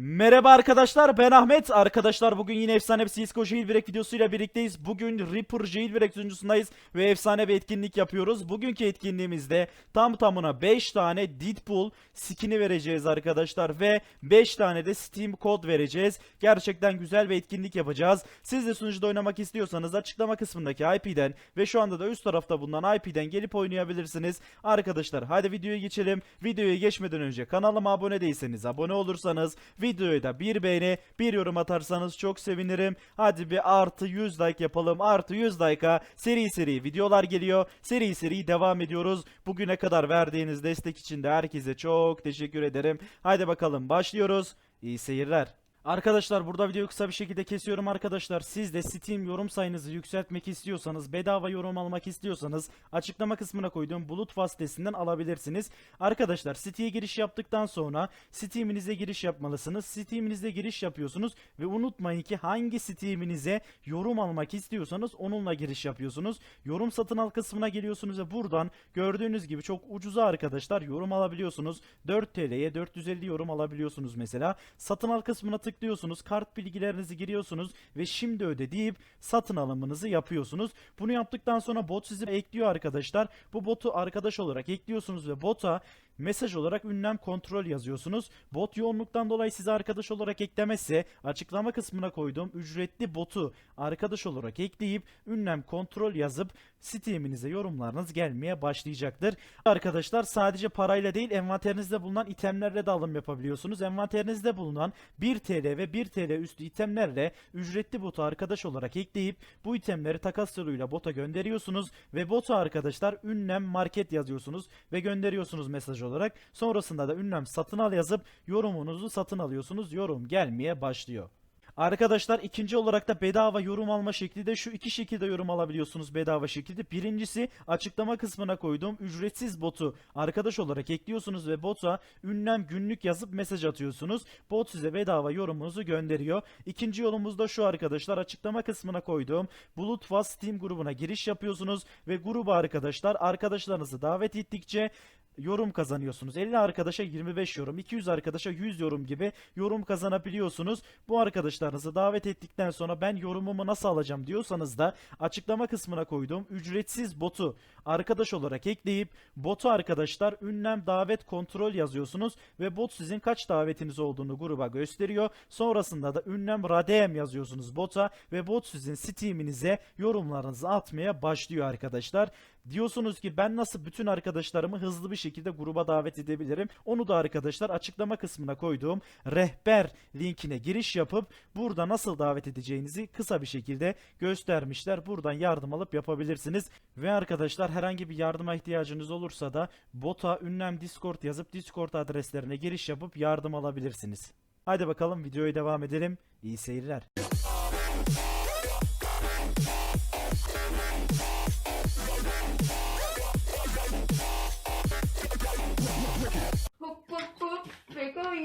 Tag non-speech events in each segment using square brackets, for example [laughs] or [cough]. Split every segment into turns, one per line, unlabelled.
Merhaba arkadaşlar ben Ahmet. Arkadaşlar bugün yine efsane bir CSGO jailbreak videosuyla birlikteyiz. Bugün Reaper jailbreak sunucusundayız ve efsane bir etkinlik yapıyoruz. Bugünkü etkinliğimizde tam tamına 5 tane Deadpool skin'i vereceğiz arkadaşlar ve 5 tane de Steam kod vereceğiz. Gerçekten güzel bir etkinlik yapacağız. Siz de sunucuda oynamak istiyorsanız açıklama kısmındaki IP'den ve şu anda da üst tarafta bulunan IP'den gelip oynayabilirsiniz. Arkadaşlar hadi videoya geçelim. Videoya geçmeden önce kanalıma abone değilseniz abone olursanız videoya da bir beğeni bir yorum atarsanız çok sevinirim. Hadi bir artı 100 like yapalım. Artı 100 like'a seri seri videolar geliyor. Seri seri devam ediyoruz. Bugüne kadar verdiğiniz destek için de herkese çok teşekkür ederim. Haydi bakalım başlıyoruz. İyi seyirler. Arkadaşlar burada videoyu kısa bir şekilde kesiyorum arkadaşlar. Siz de Steam yorum sayınızı yükseltmek istiyorsanız, bedava yorum almak istiyorsanız açıklama kısmına koyduğum bulut vasıtasından alabilirsiniz. Arkadaşlar Steam'e giriş yaptıktan sonra Steam'inize giriş yapmalısınız. Steam'inize giriş yapıyorsunuz ve unutmayın ki hangi Steam'inize yorum almak istiyorsanız onunla giriş yapıyorsunuz. Yorum satın al kısmına geliyorsunuz ve buradan gördüğünüz gibi çok ucuza arkadaşlar yorum alabiliyorsunuz. 4 TL'ye 450 yorum alabiliyorsunuz mesela. Satın al kısmına tıklıyorsunuz. Kart bilgilerinizi giriyorsunuz ve şimdi öde deyip satın alımınızı yapıyorsunuz. Bunu yaptıktan sonra bot sizi ekliyor arkadaşlar. Bu botu arkadaş olarak ekliyorsunuz ve bota mesaj olarak ünlem kontrol yazıyorsunuz. Bot yoğunluktan dolayı sizi arkadaş olarak eklemezse açıklama kısmına koyduğum ücretli botu arkadaş olarak ekleyip ünlem kontrol yazıp Steam'inize yorumlarınız gelmeye başlayacaktır. Arkadaşlar sadece parayla değil envanterinizde bulunan itemlerle de alım yapabiliyorsunuz. Envanterinizde bulunan 1 TL ve 1 TL üstü itemlerle ücretli botu arkadaş olarak ekleyip bu itemleri takas yoluyla bota gönderiyorsunuz ve bota arkadaşlar ünlem market yazıyorsunuz ve gönderiyorsunuz mesaj olarak. Sonrasında da ünlem satın al yazıp yorumunuzu satın alıyorsunuz. Yorum gelmeye başlıyor. Arkadaşlar ikinci olarak da bedava yorum alma şekli de şu iki şekilde yorum alabiliyorsunuz bedava şekilde. Birincisi açıklama kısmına koyduğum ücretsiz botu arkadaş olarak ekliyorsunuz ve bota ünlem günlük yazıp mesaj atıyorsunuz. Bot size bedava yorumunuzu gönderiyor. İkinci yolumuz da şu arkadaşlar açıklama kısmına koyduğum Bulut Steam grubuna giriş yapıyorsunuz ve gruba arkadaşlar arkadaşlarınızı davet ettikçe yorum kazanıyorsunuz. 50 arkadaşa 25 yorum, 200 arkadaşa 100 yorum gibi yorum kazanabiliyorsunuz. Bu arkadaşlarınızı davet ettikten sonra ben yorumumu nasıl alacağım diyorsanız da açıklama kısmına koyduğum ücretsiz botu arkadaş olarak ekleyip botu arkadaşlar ünlem davet kontrol yazıyorsunuz ve bot sizin kaç davetiniz olduğunu gruba gösteriyor. Sonrasında da ünlem radem yazıyorsunuz bota ve bot sizin Steam'inize yorumlarınızı atmaya başlıyor arkadaşlar. Diyorsunuz ki ben nasıl bütün arkadaşlarımı hızlı bir şekilde gruba davet edebilirim? Onu da arkadaşlar açıklama kısmına koyduğum rehber linkine giriş yapıp burada nasıl davet edeceğinizi kısa bir şekilde göstermişler. Buradan yardım alıp yapabilirsiniz. Ve arkadaşlar herhangi bir yardıma ihtiyacınız olursa da bota ünlem Discord yazıp Discord adreslerine giriş yapıp yardım alabilirsiniz. Haydi bakalım videoya devam edelim. İyi seyirler.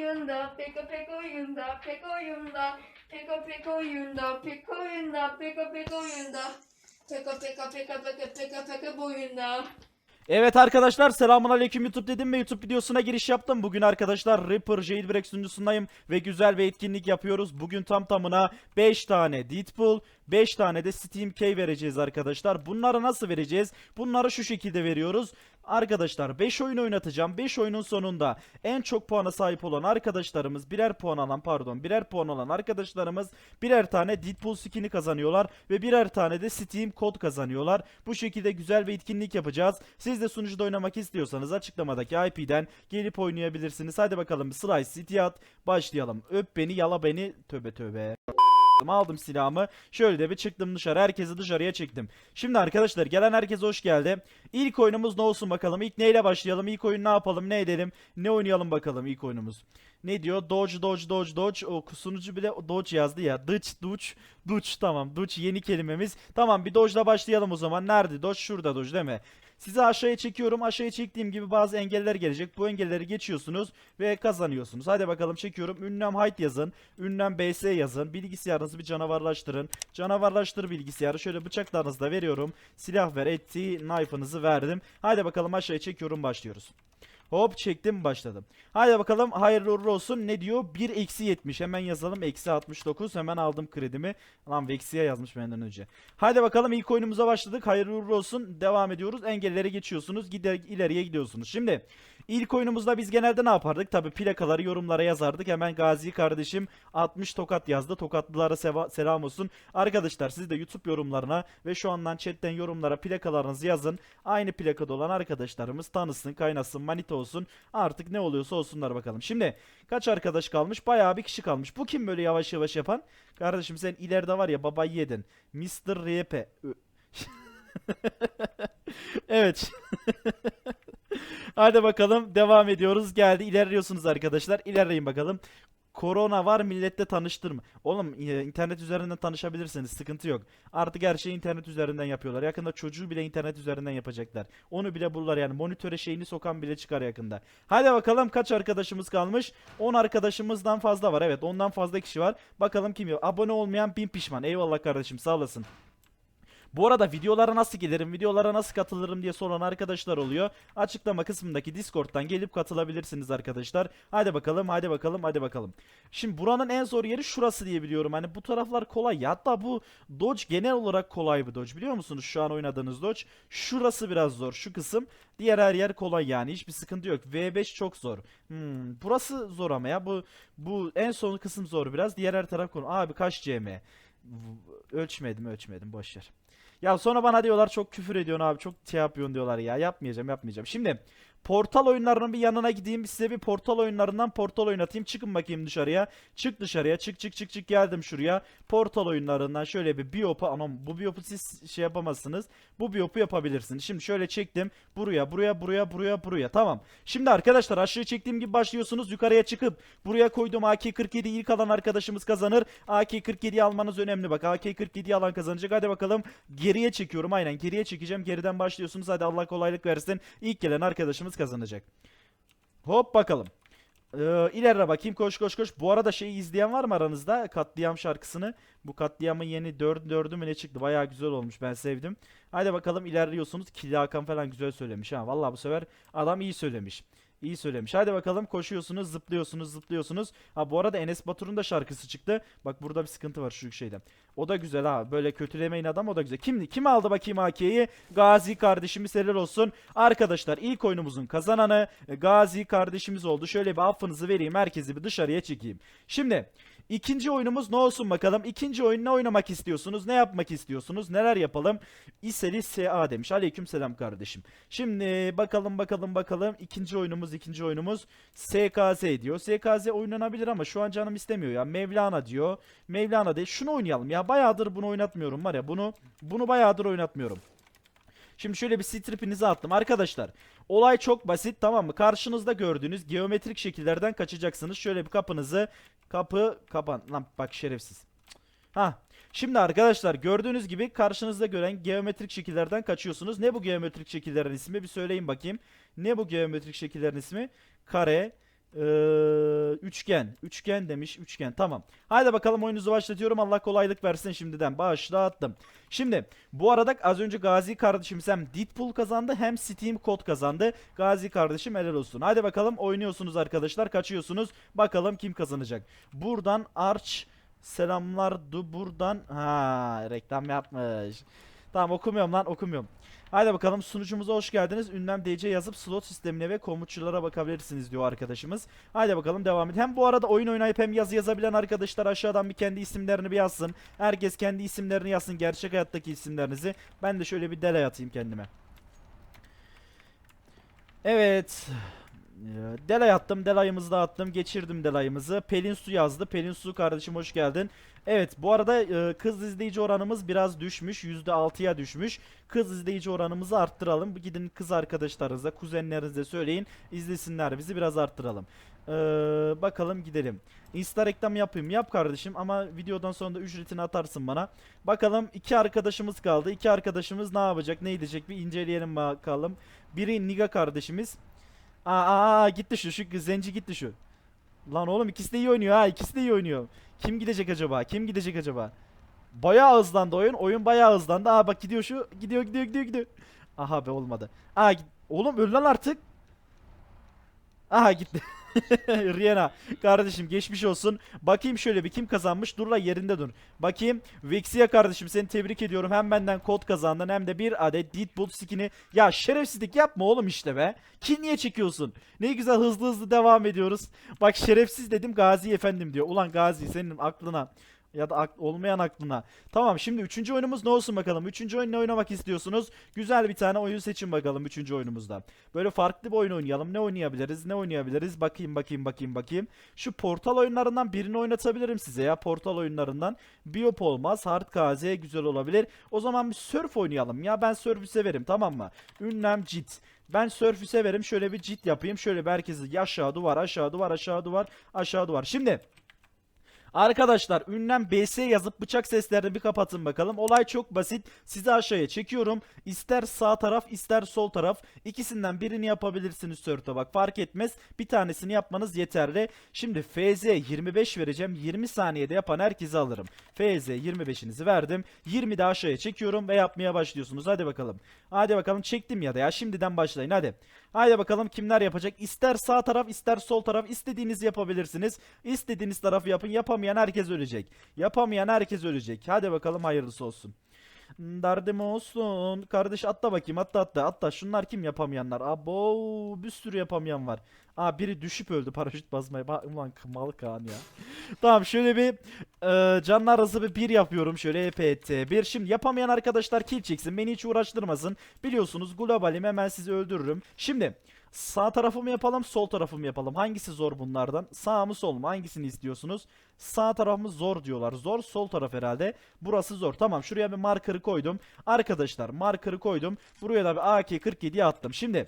Oyunda peko pek oyunda pek oyunda peko pek oyunda pek oyunda peko pek oyunda peko peko peko peko peko peko boyunda
Evet arkadaşlar selamun aleyküm YouTube dedim ve YouTube videosuna giriş yaptım. Bugün arkadaşlar Reaper Jailbreak sunucusundayım ve güzel bir etkinlik yapıyoruz. Bugün tam tamına 5 tane Deadpool, 5 tane de Steam Key vereceğiz arkadaşlar. Bunları nasıl vereceğiz? Bunları şu şekilde veriyoruz. Arkadaşlar 5 oyun oynatacağım. 5 oyunun sonunda en çok puana sahip olan arkadaşlarımız birer puan alan pardon birer puan alan arkadaşlarımız birer tane Deadpool skin'i kazanıyorlar ve birer tane de Steam kod kazanıyorlar. Bu şekilde güzel bir etkinlik yapacağız. Siz de sunucuda oynamak istiyorsanız açıklamadaki IP'den gelip oynayabilirsiniz. Hadi bakalım Slice City at başlayalım. Öp beni yala beni töbe töbe. Aldım silahımı. Şöyle de bir çıktım dışarı. Herkesi dışarıya çektim. Şimdi arkadaşlar gelen herkese hoş geldi. İlk oyunumuz ne olsun bakalım. İlk neyle başlayalım? İlk oyun ne yapalım? Ne edelim? Ne oynayalım bakalım ilk oyunumuz. Ne diyor? Dodge, dodge, dodge, dodge. O sunucu bile dodge yazdı ya. Dodge, dodge, dodge. Tamam. Dodge yeni kelimemiz. Tamam bir dodge'la başlayalım o zaman. Nerede? Dodge şurada dodge değil mi? Sizi aşağıya çekiyorum. Aşağıya çektiğim gibi bazı engeller gelecek. Bu engelleri geçiyorsunuz ve kazanıyorsunuz. Hadi bakalım çekiyorum. Ünlem height yazın. Ünlem bs yazın. Bilgisayarınızı bir canavarlaştırın. Canavarlaştır bilgisayarı. Şöyle bıçaklarınızı da veriyorum. Silah ver. Etti. Knife'ınızı verdim. Hadi bakalım aşağıya çekiyorum. Başlıyoruz. Hop çektim başladım. Haydi bakalım hayırlı uğurlu olsun. Ne diyor? 1 eksi 70. Hemen yazalım. Eksi 69. Hemen aldım kredimi. Lan Vexi'ye yazmış benden önce. Haydi bakalım ilk oyunumuza başladık. Hayırlı uğurlu olsun. Devam ediyoruz. Engelleri geçiyorsunuz. Gider, ileriye gidiyorsunuz. Şimdi ilk oyunumuzda biz genelde ne yapardık? Tabi plakaları yorumlara yazardık. Hemen Gazi kardeşim 60 tokat yazdı. Tokatlılara seva- selam olsun. Arkadaşlar siz de YouTube yorumlarına ve şu andan chatten yorumlara plakalarınızı yazın. Aynı plakada olan arkadaşlarımız tanısın, kaynasın, manita olsun. Artık ne oluyorsa olsunlar bakalım. Şimdi kaç arkadaş kalmış? Bayağı bir kişi kalmış. Bu kim böyle yavaş yavaş yapan? Kardeşim sen ileride var ya babayı yedin. Mr. Ö- [laughs] evet. [laughs] Hadi bakalım devam ediyoruz. Geldi ilerliyorsunuz arkadaşlar. İlerleyin bakalım. Korona var millette tanıştırma. Oğlum e, internet üzerinden tanışabilirsiniz sıkıntı yok. Artık her şeyi internet üzerinden yapıyorlar. Yakında çocuğu bile internet üzerinden yapacaklar. Onu bile bulurlar yani monitöre şeyini sokan bile çıkar yakında. Hadi bakalım kaç arkadaşımız kalmış? 10 arkadaşımızdan fazla var. Evet ondan fazla kişi var. Bakalım kim yok. Abone olmayan bin pişman. Eyvallah kardeşim sağ olasın. Bu arada videolara nasıl gelirim, videolara nasıl katılırım diye soran arkadaşlar oluyor. Açıklama kısmındaki Discord'dan gelip katılabilirsiniz arkadaşlar. Hadi bakalım, hadi bakalım, hadi bakalım. Şimdi buranın en zor yeri şurası diye biliyorum. Hani bu taraflar kolay. Hatta bu Dodge genel olarak kolay bir Dodge biliyor musunuz? Şu an oynadığınız Dodge. Şurası biraz zor, şu kısım. Diğer her yer kolay yani. Hiçbir sıkıntı yok. V5 çok zor. Hmm, burası zor ama ya. Bu bu en son kısım zor biraz. Diğer her taraf konu. Abi kaç CM? Ölçmedim, ölçmedim. Boş ver. Ya sonra bana diyorlar çok küfür ediyorsun abi çok şey yapıyorsun diyorlar ya yapmayacağım yapmayacağım. Şimdi portal oyunlarının bir yanına gideyim size bir portal oyunlarından portal oynatayım. Çıkın bakayım dışarıya. Çık dışarıya. Çık çık çık çık. Geldim şuraya. Portal oyunlarından şöyle bir biyopu anam bu biyopu siz şey yapamazsınız. Bu biyopu yapabilirsiniz. Şimdi şöyle çektim. Buraya buraya buraya buraya buraya. Tamam. Şimdi arkadaşlar aşağı çektiğim gibi başlıyorsunuz. Yukarıya çıkıp buraya koyduğum AK-47 ilk alan arkadaşımız kazanır. AK-47'yi almanız önemli. Bak AK-47'yi alan kazanacak. Hadi bakalım. Geriye çekiyorum. Aynen geriye çekeceğim. Geriden başlıyorsunuz. Hadi Allah kolaylık versin. İlk gelen arkadaşımız kazanacak. Hop bakalım. Ee, ileride bakayım koş koş koş. Bu arada şeyi izleyen var mı aranızda? Katliam şarkısını. Bu katliamın yeni 4 dördü mü ne çıktı? Bayağı güzel olmuş ben sevdim. Hadi bakalım ilerliyorsunuz. Kili Hakan falan güzel söylemiş ha. Vallahi bu sefer adam iyi söylemiş. İyi söylemiş. Hadi bakalım koşuyorsunuz, zıplıyorsunuz, zıplıyorsunuz. Ha bu arada Enes Batur'un da şarkısı çıktı. Bak burada bir sıkıntı var şu şeyden. O da güzel ha. Böyle kötülemeyin adam o da güzel. Kim kim aldı bakayım AK'yi? Gazi kardeşimiz helal olsun. Arkadaşlar ilk oyunumuzun kazananı e, Gazi kardeşimiz oldu. Şöyle bir affınızı vereyim. Herkesi bir dışarıya çekeyim. Şimdi İkinci oyunumuz ne olsun bakalım. İkinci oyun ne oynamak istiyorsunuz? Ne yapmak istiyorsunuz? Neler yapalım? İseli SA demiş. Aleyküm selam kardeşim. Şimdi bakalım bakalım bakalım. İkinci oyunumuz ikinci oyunumuz SKZ diyor. SKZ oynanabilir ama şu an canım istemiyor ya. Mevlana diyor. Mevlana değil. Şunu oynayalım ya. Bayağıdır bunu oynatmıyorum var ya. Bunu bunu bayağıdır oynatmıyorum. Şimdi şöyle bir stripinizi attım. Arkadaşlar olay çok basit tamam mı? Karşınızda gördüğünüz geometrik şekillerden kaçacaksınız. Şöyle bir kapınızı kapı kapan. Lan bak şerefsiz. Ha. Şimdi arkadaşlar gördüğünüz gibi karşınızda gören geometrik şekillerden kaçıyorsunuz. Ne bu geometrik şekillerin ismi? Bir söyleyin bakayım. Ne bu geometrik şekillerin ismi? Kare, ee, üçgen. Üçgen demiş. Üçgen. Tamam. Haydi bakalım oyununuzu başlatıyorum. Allah kolaylık versin şimdiden. Başlattım. Şimdi bu arada az önce Gazi kardeşimiz hem Deadpool kazandı hem Steam kod kazandı. Gazi kardeşim helal olsun. Haydi bakalım oynuyorsunuz arkadaşlar. Kaçıyorsunuz. Bakalım kim kazanacak. Buradan Arch selamlar du buradan. Ha reklam yapmış. Tamam okumuyorum lan okumuyorum. Haydi bakalım sunucumuza hoş geldiniz. Ünlem DC yazıp slot sistemine ve komutçulara bakabilirsiniz diyor arkadaşımız. Haydi bakalım devam et. Hem bu arada oyun oynayıp hem yazı yazabilen arkadaşlar aşağıdan bir kendi isimlerini bir yazsın. Herkes kendi isimlerini yazsın. Gerçek hayattaki isimlerinizi. Ben de şöyle bir delay atayım kendime. Evet. Ee, Delay attım. Delay'ımızı da attım. Geçirdim delayımızı. Pelin Su yazdı. Pelin Su kardeşim hoş geldin. Evet bu arada e, kız izleyici oranımız biraz düşmüş. %6'ya düşmüş. Kız izleyici oranımızı arttıralım. Gidin kız arkadaşlarınıza, kuzenlerinize söyleyin. izlesinler bizi biraz arttıralım. Ee, bakalım gidelim. Insta reklam yapayım. Yap kardeşim ama videodan sonra da ücretini atarsın bana. Bakalım iki arkadaşımız kaldı. İki arkadaşımız ne yapacak, ne edecek bir inceleyelim bakalım. Biri Niga kardeşimiz. Aa, aa, aa, gitti şu şu zenci gitti şu. Lan oğlum ikisi de iyi oynuyor ha ikisi de iyi oynuyor. Kim gidecek acaba? Kim gidecek acaba? Bayağı hızlandı oyun. Oyun bayağı hızlandı. Aa bak gidiyor şu. Gidiyor gidiyor gidiyor gidiyor. Aha be olmadı. Aa oğlum öl lan artık. Aha gitti. [laughs] [laughs] Rihanna kardeşim geçmiş olsun. Bakayım şöyle bir kim kazanmış? Dur la yerinde dur. Bakayım. Vexia kardeşim seni tebrik ediyorum. Hem benden kod kazandın hem de bir adet Deadpool skin'i. Ya şerefsizlik yapma oğlum işte be. Ki niye çekiyorsun? Ne güzel hızlı hızlı devam ediyoruz. Bak şerefsiz dedim Gazi efendim diyor. Ulan Gazi senin aklına ya da ak- olmayan aklına. Tamam şimdi üçüncü oyunumuz ne olsun bakalım. Üçüncü oyun ne oynamak istiyorsunuz? Güzel bir tane oyun seçin bakalım üçüncü oyunumuzda. Böyle farklı bir oyun oynayalım. Ne oynayabiliriz? Ne oynayabiliriz? Bakayım bakayım bakayım bakayım. Şu portal oyunlarından birini oynatabilirim size ya. Portal oyunlarından. Biop olmaz. Hard KZ güzel olabilir. O zaman bir surf oynayalım ya. Ben surf'ü severim tamam mı? Ünlem cit. Ben surf'ü severim. Şöyle bir cit yapayım. Şöyle bir herkesi aşağı duvar aşağı duvar aşağı duvar aşağı duvar. Şimdi Arkadaşlar ünlem BS yazıp bıçak seslerini bir kapatın bakalım. Olay çok basit. Sizi aşağıya çekiyorum. İster sağ taraf ister sol taraf. İkisinden birini yapabilirsiniz sörte bak fark etmez. Bir tanesini yapmanız yeterli. Şimdi FZ 25 vereceğim. 20 saniyede yapan herkesi alırım. FZ 25'inizi verdim. 20 de aşağıya çekiyorum ve yapmaya başlıyorsunuz. Hadi bakalım. Hadi bakalım çektim ya da ya şimdiden başlayın hadi. Haydi bakalım kimler yapacak? İster sağ taraf ister sol taraf istediğinizi yapabilirsiniz. İstediğiniz tarafı yapın. Yapamayan herkes ölecek. Yapamayan herkes ölecek. Hadi bakalım hayırlısı olsun. Derdim olsun. Kardeş atla bakayım atla atla atla. Şunlar kim yapamayanlar? Abo bir sürü yapamayan var. Aa biri düşüp öldü paraşüt basmaya. Bak ulan kımal Kaan ya. [laughs] tamam şöyle bir e, canlar arası bir bir yapıyorum. Şöyle EPT bir. Şimdi yapamayan arkadaşlar kill çeksin. Beni hiç uğraştırmasın. Biliyorsunuz globalim hemen sizi öldürürüm. Şimdi Sağ tarafı mı yapalım, sol tarafı mı yapalım? Hangisi zor bunlardan? Sağ mı sol mu? Hangisini istiyorsunuz? Sağ tarafımız zor diyorlar. Zor, sol taraf herhalde. Burası zor. Tamam, şuraya bir marker'ı koydum. Arkadaşlar, marker'ı koydum. Buraya da bir AK-47'yi attım. Şimdi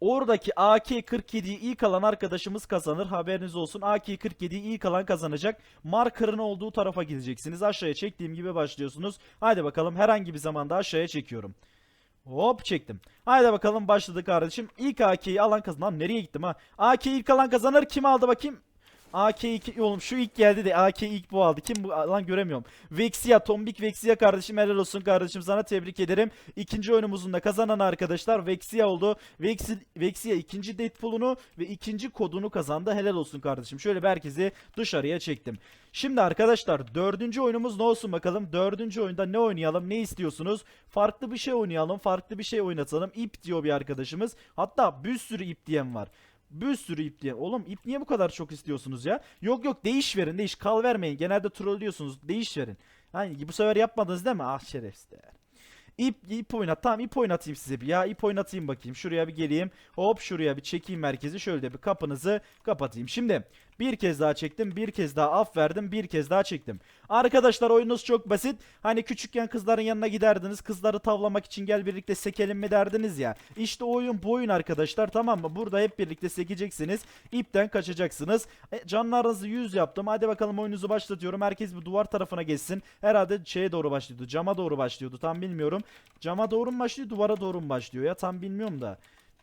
Oradaki AK-47'yi ilk alan arkadaşımız kazanır. Haberiniz olsun. AK-47'yi ilk alan kazanacak. Marker'ın olduğu tarafa gideceksiniz. Aşağıya çektiğim gibi başlıyorsunuz. Haydi bakalım herhangi bir zamanda aşağıya çekiyorum. Hop çektim. Haydi bakalım başladı kardeşim. İlk AK'yi alan kazan. Lan nereye gittim ha? AK ilk alan kazanır. Kim aldı bakayım? AK 2 oğlum şu ilk geldi de AK ilk bu aldı. Kim bu lan göremiyorum. Vexia Tombik Vexia kardeşim helal olsun kardeşim sana tebrik ederim. İkinci oyunumuzun da kazanan arkadaşlar Vexia oldu. Vexi, Vexia ikinci Deadpool'unu ve ikinci kodunu kazandı. Helal olsun kardeşim. Şöyle bir herkesi dışarıya çektim. Şimdi arkadaşlar dördüncü oyunumuz ne olsun bakalım. Dördüncü oyunda ne oynayalım ne istiyorsunuz? Farklı bir şey oynayalım. Farklı bir şey oynatalım. İp diyor bir arkadaşımız. Hatta bir sürü ip diyen var. Bir sürü ip diye. Oğlum ip niye bu kadar çok istiyorsunuz ya? Yok yok değiş verin değiş. Kal vermeyin. Genelde trollüyorsunuz. Değiş verin. Hani bu sefer yapmadınız değil mi? Ah şerefsiz. İp, ip oynat. Tamam ip oynatayım size bir ya. ip oynatayım bakayım. Şuraya bir geleyim. Hop şuraya bir çekeyim merkezi. Şöyle de bir kapınızı kapatayım. Şimdi bir kez daha çektim. Bir kez daha af verdim. Bir kez daha çektim. Arkadaşlar oyunuz çok basit. Hani küçükken kızların yanına giderdiniz. Kızları tavlamak için gel birlikte sekelim mi derdiniz ya. İşte oyun bu oyun arkadaşlar tamam mı? Burada hep birlikte sekeceksiniz. İpten kaçacaksınız. E, canlarınızı 100 yaptım. Hadi bakalım oyunuzu başlatıyorum. Herkes bir duvar tarafına geçsin. Herhalde şeye doğru başlıyordu. Cama doğru başlıyordu. Tam bilmiyorum. Cama doğru mu başlıyor duvara doğru mu başlıyor ya tam bilmiyorum da.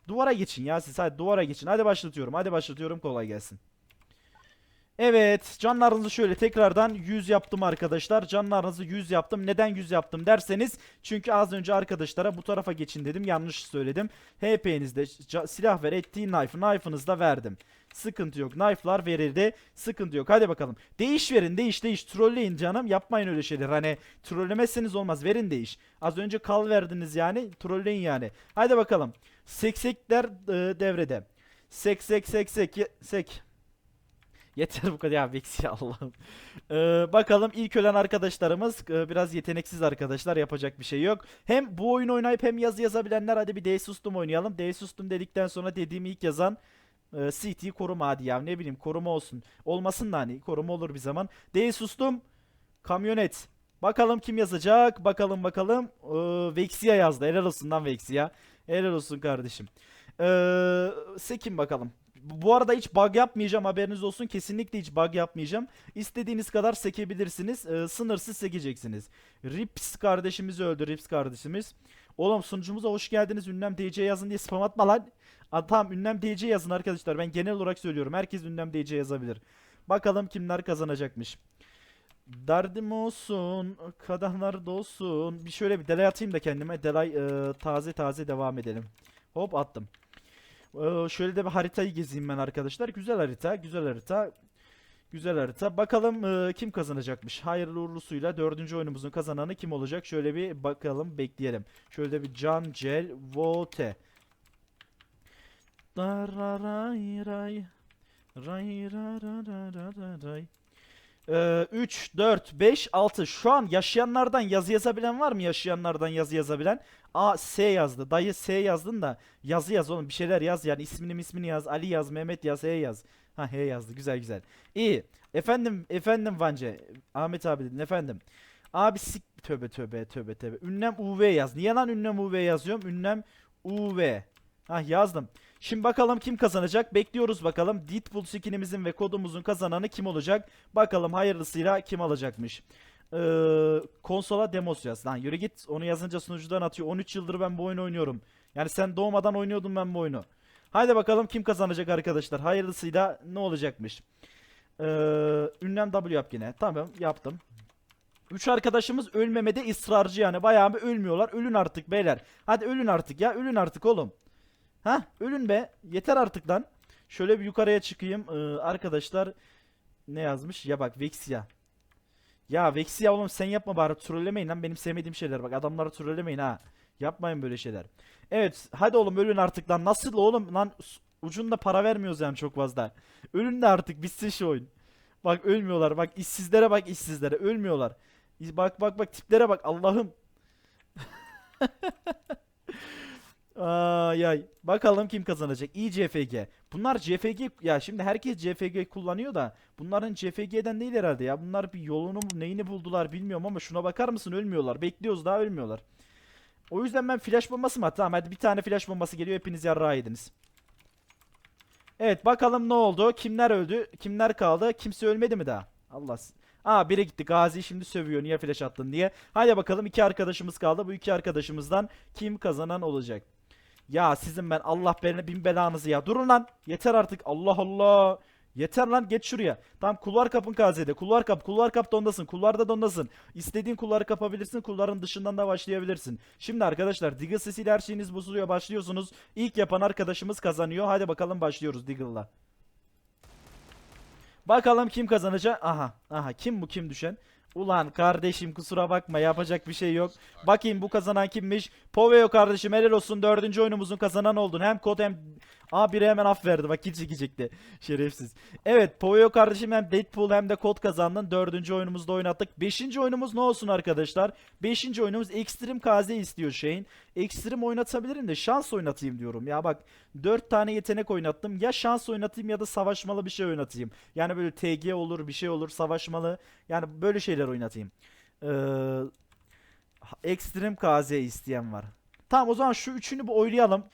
Duvara geçin ya siz hadi duvara geçin. Hadi başlatıyorum. Hadi başlatıyorum kolay gelsin. Evet canlarınızı şöyle tekrardan 100 yaptım arkadaşlar. Canlarınızı 100 yaptım. Neden 100 yaptım derseniz çünkü az önce arkadaşlara bu tarafa geçin dedim. Yanlış söyledim. HP'nizde silah ver ettiği knife. Knife'ınızı verdim. Sıkıntı yok. Knife'lar verildi. Sıkıntı yok. Hadi bakalım. Değiş verin. Değiş değiş. Trolleyin canım. Yapmayın öyle şeyler. Hani trollemezseniz olmaz. Verin değiş. Az önce kal verdiniz yani. Trolleyin yani. Hadi bakalım. Seksekler e, devrede. Sek sek sek sek. Yeter bu kadar ya Vexi Allah'ım. Ee, bakalım ilk ölen arkadaşlarımız e, biraz yeteneksiz arkadaşlar yapacak bir şey yok. Hem bu oyunu oynayıp hem yazı yazabilenler hadi bir D sustum oynayalım. D sustum dedikten sonra dediğimi ilk yazan e, CT koruma hadi ya ne bileyim koruma olsun. Olmasın da hani koruma olur bir zaman. D sustum kamyonet. Bakalım kim yazacak bakalım bakalım. Ee, Vexia yazdı helal olsun lan Vexia. Helal olsun kardeşim. Ee, sekin bakalım. Bu arada hiç bug yapmayacağım haberiniz olsun. Kesinlikle hiç bug yapmayacağım. İstediğiniz kadar sekebilirsiniz. Ee, sınırsız sekeceksiniz. Rips kardeşimizi öldü Rips kardeşimiz. Oğlum sunucumuza hoş geldiniz. Ünlem DC yazın diye spam atma lan. Aa, tamam ünlem DC yazın arkadaşlar. Ben genel olarak söylüyorum. Herkes ünlem DC yazabilir. Bakalım kimler kazanacakmış. Derdim olsun, kadahlar dolsun. Bir şöyle bir delay atayım da kendime. Delay e, taze taze devam edelim. Hop attım. Ee, şöyle de bir haritayı gezeyim ben arkadaşlar. Güzel harita, güzel harita. Güzel harita. Bakalım e, kim kazanacakmış. Hayırlı uğurlusuyla dördüncü oyunumuzun kazananı kim olacak? Şöyle bir bakalım, bekleyelim. Şöyle de bir Can Cel Vote. Dararay ray. Ray ra ra ra ra ra ray. Ee, 3, 4, 5, 6. Şu an yaşayanlardan yazı yazabilen var mı? Yaşayanlardan yazı yazabilen. A, S yazdı. Dayı S yazdın da yazı yaz oğlum. Bir şeyler yaz yani. ismini ismini yaz. Ali yaz, Mehmet yaz, H yaz. Ha H yazdı. Güzel güzel. İyi. Efendim, efendim Vance. Ahmet abi dedin efendim. Abi sik tövbe tövbe tövbe tövbe. Ünlem UV yaz. Niye lan ünlem UV yazıyorum? Ünlem UV. Ha yazdım. Şimdi bakalım kim kazanacak? Bekliyoruz bakalım. Deadpool skinimizin ve kodumuzun kazananı kim olacak? Bakalım hayırlısıyla kim alacakmış? Ee, konsola demos yaz. Lan yürü git. Onu yazınca sunucudan atıyor. 13 yıldır ben bu oyunu oynuyorum. Yani sen doğmadan oynuyordun ben bu oyunu. Haydi bakalım kim kazanacak arkadaşlar. Hayırlısıyla ne olacakmış? Ee, ünlem W yap yine. Tamam yaptım. Üç arkadaşımız ölmemede ısrarcı yani. Bayağı bir ölmüyorlar. Ölün artık beyler. Hadi ölün artık ya. Ölün artık oğlum. Ha ölün be. Yeter artık lan. Şöyle bir yukarıya çıkayım. Ee, arkadaşlar ne yazmış? Ya bak Vexia. Ya Vexia oğlum sen yapma bari trollemeyin lan benim sevmediğim şeyler. Bak adamları trollemeyin ha. Yapmayın böyle şeyler. Evet hadi oğlum ölün artık lan. Nasıl oğlum lan ucunda para vermiyoruz yani çok fazla. Ölün de artık bitsin şu oyun. Bak ölmüyorlar. Bak işsizlere bak işsizlere. Ölmüyorlar. Bak bak bak tiplere bak Allah'ım. [laughs] Ay ay. Bakalım kim kazanacak. İyi CFG. Bunlar CFG ya şimdi herkes CFG kullanıyor da bunların CFG'den değil herhalde ya. Bunlar bir yolunu neyini buldular bilmiyorum ama şuna bakar mısın ölmüyorlar. Bekliyoruz daha ölmüyorlar. O yüzden ben flash bombası mı Tamam hadi bir tane flash bombası geliyor hepiniz yarrağı yediniz. Evet bakalım ne oldu? Kimler öldü? Kimler kaldı? Kimse ölmedi mi daha? Allah. Aa biri gitti. Gazi şimdi sövüyor. Niye flash attın diye. Hadi bakalım iki arkadaşımız kaldı. Bu iki arkadaşımızdan kim kazanan olacak? Ya sizin ben Allah belanı bin belanızı ya. Durun lan. Yeter artık. Allah Allah. Yeter lan geç şuraya. Tamam kulvar kapın KZ'de. Kulvar kap. Kulvar kap dondasın. Kulvarda dondasın. İstediğin kulvarı kapabilirsin. Kulların dışından da başlayabilirsin. Şimdi arkadaşlar Diggle sesiyle her şeyiniz bozuluyor. Başlıyorsunuz. İlk yapan arkadaşımız kazanıyor. Hadi bakalım başlıyoruz Diggle'la. Bakalım kim kazanacak? Aha. Aha kim bu kim düşen? Ulan kardeşim kusura bakma yapacak bir şey yok. Bakayım bu kazanan kimmiş? Poveo kardeşim helal olsun dördüncü oyunumuzun kazanan oldun. Hem kod hem... Aa biri hemen af verdi bak kill çekecekti. Şerefsiz. Evet Poveo kardeşim hem Deadpool hem de kod kazandın. Dördüncü oyunumuzda oynattık. Beşinci oyunumuz ne olsun arkadaşlar? Beşinci oyunumuz Extreme KZ istiyor şeyin. Extreme oynatabilirim de şans oynatayım diyorum. Ya bak dört tane yetenek oynattım. Ya şans oynatayım ya da savaşmalı bir şey oynatayım. Yani böyle TG olur bir şey olur savaşmalı. Yani böyle şeyler oynatayım. Ee, Extreme KZ isteyen var. Tamam o zaman şu üçünü bir oylayalım.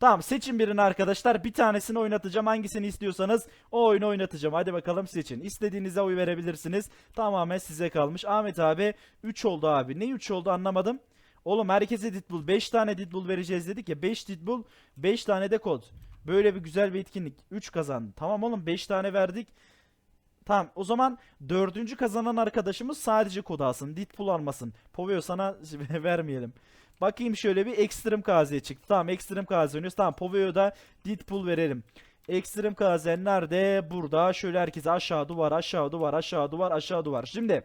Tamam seçin birini arkadaşlar. Bir tanesini oynatacağım. Hangisini istiyorsanız o oyunu oynatacağım. Hadi bakalım seçin. İstediğinize oy verebilirsiniz. Tamamen size kalmış. Ahmet abi 3 oldu abi. Ne 3 oldu anlamadım. Oğlum herkese Deadpool 5 tane Deadpool vereceğiz dedik ya. 5 Deadpool 5 tane de kod. Böyle bir güzel bir etkinlik. 3 kazandı. Tamam oğlum 5 tane verdik. Tamam o zaman dördüncü kazanan arkadaşımız sadece kod alsın. Deadpool almasın. Poveo sana [laughs] vermeyelim. Bakayım şöyle bir Extreme KZ çıktı. Tamam Extreme KZ oynuyoruz. Tamam Poveo'da Deadpool verelim. Extreme KZ nerede? Burada. Şöyle herkese aşağı duvar, aşağı duvar, aşağı duvar, aşağı duvar. Şimdi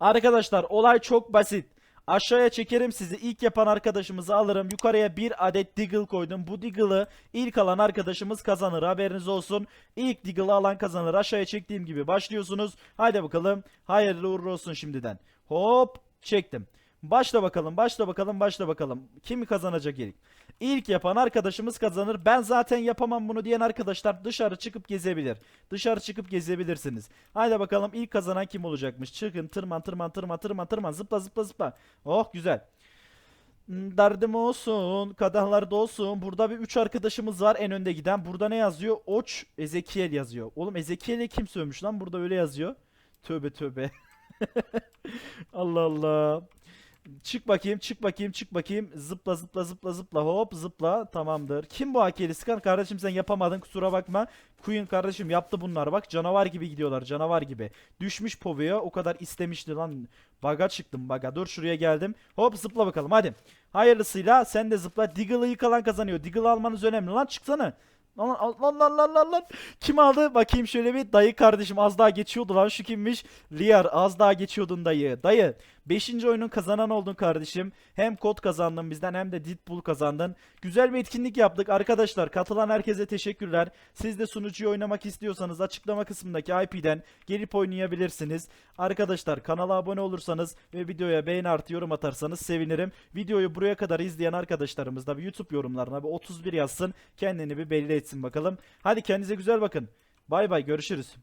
arkadaşlar olay çok basit. Aşağıya çekerim sizi. İlk yapan arkadaşımızı alırım. Yukarıya bir adet Deagle koydum. Bu Deagle'ı ilk alan arkadaşımız kazanır. Haberiniz olsun. İlk Deagle'ı alan kazanır. Aşağıya çektiğim gibi başlıyorsunuz. Haydi bakalım. Hayırlı uğurlu olsun şimdiden. Hop çektim. Başla bakalım, başla bakalım, başla bakalım. Kim kazanacak ilk? İlk yapan arkadaşımız kazanır. Ben zaten yapamam bunu diyen arkadaşlar dışarı çıkıp gezebilir. Dışarı çıkıp gezebilirsiniz. Haydi bakalım ilk kazanan kim olacakmış? Çıkın, tırman, tırman, tırman, tırman, tırman, zıpla, zıpla, zıpla. Oh güzel. Hmm, Derdim olsun, kadahlarda olsun. Burada bir 3 arkadaşımız var en önde giden. Burada ne yazıyor? Oç Ezekiel yazıyor. Oğlum Ezekiel'e kim sövmüş lan? Burada öyle yazıyor. Tövbe tövbe. [laughs] Allah Allah. Çık bakayım, çık bakayım, çık bakayım. Zıpla zıpla zıpla zıpla hop zıpla. Tamamdır. Kim bu Akeli Skan? Kardeşim sen yapamadın kusura bakma. Queen kardeşim yaptı bunlar bak. Canavar gibi gidiyorlar canavar gibi. Düşmüş Pove'ye o kadar istemişti lan. Baga çıktım baga. Dur şuraya geldim. Hop zıpla bakalım hadi. Hayırlısıyla sen de zıpla. Diggle'ı yıkalan kazanıyor. Diggle almanız önemli lan çıksana. Lan lan lan lan lan lan. Kim aldı? Bakayım şöyle bir dayı kardeşim az daha geçiyordu lan şu kimmiş? Liar az daha geçiyordun dayı. Dayı 5. oyunun kazanan oldun kardeşim. Hem kod kazandın bizden hem de Deadpool kazandın. Güzel bir etkinlik yaptık arkadaşlar. Katılan herkese teşekkürler. Siz de sunucuyu oynamak istiyorsanız açıklama kısmındaki IP'den gelip oynayabilirsiniz. Arkadaşlar kanala abone olursanız ve videoya beğeni artı yorum atarsanız sevinirim. Videoyu buraya kadar izleyen arkadaşlarımız da bir YouTube yorumlarına bir 31 yazsın. Kendini bir belli etsin bakalım. Hadi kendinize güzel bakın. Bay bay görüşürüz.